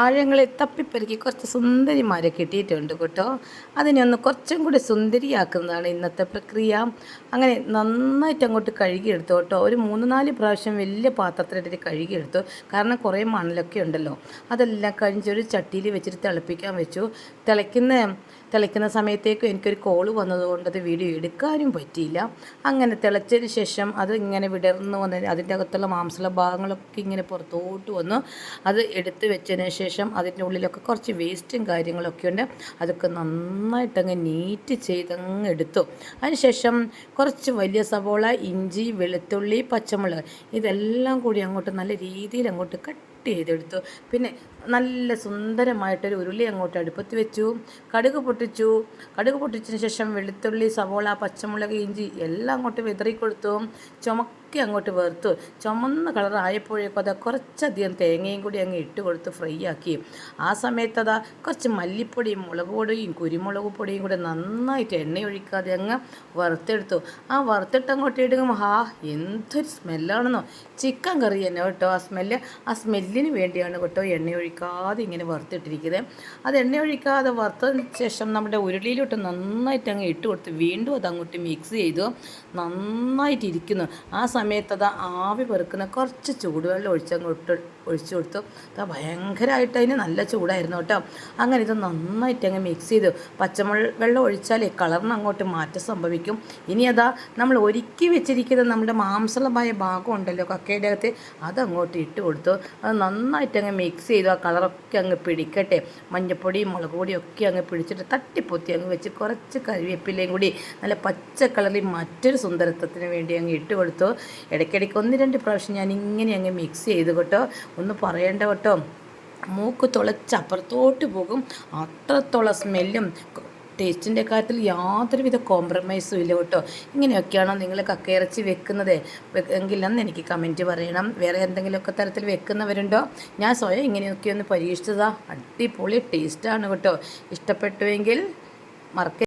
ആഴങ്ങളെ തപ്പിപ്പെരുക്കി കുറച്ച് സുന്ദരിമാരെ കിട്ടിയിട്ടുണ്ട് കേട്ടോ. അതിനെ ഒന്ന് കുറച്ചും കൂടി സുന്ദരിയാക്കുന്നതാണ് ഇന്നത്തെ പ്രക്രിയ. അങ്ങനെ നന്നായിട്ട് അങ്ങോട്ട് കഴുകിയെടുത്തു കേട്ടോ. ഒരു മൂന്ന് നാല് പ്രാവശ്യം വലിയ പാത്രത്തിലിട്ടിട്ട് കഴുകിയെടുത്തു. കാരണം കുറേ മണലൊക്കെ ഉണ്ടല്ലോ. അതെല്ലാം കഴിഞ്ഞൊരു ചട്ടിയിൽ വെച്ചിട്ട് തിളപ്പിക്കാൻ വെച്ചു. തിളയ്ക്കുന്ന തിളയ്ക്കുന്ന സമയത്തേക്കും എനിക്കൊരു കോൾ വന്നതുകൊണ്ട് അത് വീഡിയോ എടുക്കാനും പറ്റിയില്ല. അങ്ങനെ തിളച്ചതിന് ശേഷം അത് ഇങ്ങനെ വിടർന്ന് വന്ന് അതിന്റെ അകത്തുള്ള മാംസള ഭാഗങ്ങളൊക്കെ ഇങ്ങനെ പുറത്തോട്ട് വന്നു അത് എടുത്ത് വെച്ചതിന് ശേഷം അതിന്റെ ഉള്ളിലൊക്കെ കുറച്ച് വേസ്റ്റും കാര്യങ്ങളൊക്കെ ഉണ്ട്. അതൊക്കെ നന്നായിട്ടങ്ങ് നീറ്റ് ചെയ്തങ്ങ് എടുത്തു. അതിനുശേഷം കുറച്ച് വലിയ സവോള ഇഞ്ചി വെളുത്തുള്ളി പച്ചമുളക് ഇതെല്ലാം കൂടി അങ്ങോട്ട് നല്ല രീതിയിൽ അങ്ങോട്ട് കട്ട് ചെയ്തെടുത്തു. പിന്നെ നല്ല സുന്ദരമായിട്ടൊരു ഉരുളി അങ്ങോട്ട് അടുപ്പത്ത് വെച്ചു. കടുക് പൊട്ടിച്ചു. കടുക് പൊട്ടിച്ചതിന് ശേഷം വെളുത്തുള്ളി സവോള പച്ചമുളക് ഇഞ്ചി എല്ലാം അങ്ങോട്ട് വിതറി കൊടുത്തു ചുമക്കി അങ്ങോട്ട് വെറുത്തു. ചുമന്ന കളർ ആയപ്പോഴേക്കും അത് കുറച്ചധികം തേങ്ങയും കൂടി അങ്ങ് ഇട്ട് കൊടുത്ത് ഫ്രൈ ആക്കി. ആ സമയത്ത് അതാ കുറച്ച് മല്ലിപ്പൊടിയും മുളക് പൊടിയും കുരുമുളക് പൊടിയും കൂടി നന്നായിട്ട് എണ്ണയൊഴിക്കാതെ അങ്ങ് വറുത്തെടുത്തു. ആ വറുത്തിട്ട് അങ്ങോട്ട് ഇടുമ്പോൾ ഹാ എന്തൊരു സ്മെല്ലാണെന്നോ. ചിക്കൻ കറി തന്നെ കേട്ടോ ആ സ്മെല്ല്. ആ സ്മെല്ലിന് വേണ്ടിയാണ് കേട്ടോ എണ്ണയൊഴിക്കാതെ ഇങ്ങനെ വറുത്തിട്ടിരിക്കുന്നത് അത് എണ്ണയൊഴിക്കാതെ വറുത്തതിന് ശേഷം നമ്മുടെ ഉരുളിയിലോട്ട് നന്നായിട്ട് അങ്ങ് ഇട്ട് കൊടുത്ത് വീണ്ടും അത് അങ്ങോട്ട് മിക്സ് ചെയ്തു. നന്നായിട്ട് ഇരിക്കുന്നു ആ സമയത്ത് അത് ആവി പെറുക്കുന്ന കുറച്ച് ചൂടുവെള്ളം ഒഴിച്ചങ്ങോട്ട് ഒഴിച്ചു കൊടുത്തു. അത് ഭയങ്കരമായിട്ട് അതിന് നല്ല ചൂടായിരുന്നു കേട്ടോ. അങ്ങനെ ഇത് നന്നായിട്ട് അങ്ങ് മിക്സ് ചെയ്തു. പച്ചമുളക് വെള്ളം ഒഴിച്ചാലേ കളറിന് അങ്ങോട്ട് മാറ്റം സംഭവിക്കും. ഇനി അതാ നമ്മൾ ഒരുക്കി വെച്ചിരിക്കുന്ന നമ്മുടെ മാംസളമായ ഭാഗം ഉണ്ടല്ലോ കക്കയുടെ അകത്ത് അത് അങ്ങോട്ട് ഇട്ട് കൊടുത്തു. അത് നന്നായിട്ട് അങ്ങ് മിക്സ് ചെയ്തു. ആ കളറൊക്കെ അങ്ങ് പിടിക്കട്ടെ. മഞ്ഞപ്പൊടിയും മുളക് പൊടിയും ഒക്കെ അങ്ങ് പിടിച്ചിട്ട് തട്ടിപ്പൊത്തി അങ്ങ് വെച്ച് കുറച്ച് കറിവേപ്പിലയും കൂടി നല്ല പച്ച കളറിൽ മറ്റൊരു സുന്ദരത്വത്തിന് വേണ്ടി അങ്ങ് ഇട്ട് കൊടുത്തു. ഇടയ്ക്കിടയ്ക്ക് ഒന്ന് രണ്ട് പ്രാവശ്യം ഞാൻ ഇങ്ങനെ അങ്ങ് മിക്സ് ചെയ്ത് കേട്ടോ. ഒന്ന് പറയേണ്ട കേട്ടോ. മൂക്ക് തുളച്ച് അപ്പുറത്തോട്ട് പോകും. അത്രത്തോളം സ്മെല്ലും ടേസ്റ്റിന്റെ കാര്യത്തിൽ യാതൊരുവിധ കോംപ്രമൈസും ഇല്ല കേട്ടോ. ഇങ്ങനെയൊക്കെയാണോ നിങ്ങൾ കക്കയിറച്ചി വെക്കുന്നത്? എങ്കിലെന്ന് എനിക്ക് കമന്റ് പറയണം. വേറെ എന്തെങ്കിലുമൊക്കെ തരത്തിൽ വെക്കുന്നവരുണ്ടോ? ഞാൻ സ്വയം ഇങ്ങനെയൊക്കെ ഒന്ന് പരീക്ഷിച്ചതാ. അടിപൊളി ടേസ്റ്റാണ് കേട്ടോ. ഇഷ്ടപ്പെട്ടുവെങ്കിൽ മറക്ക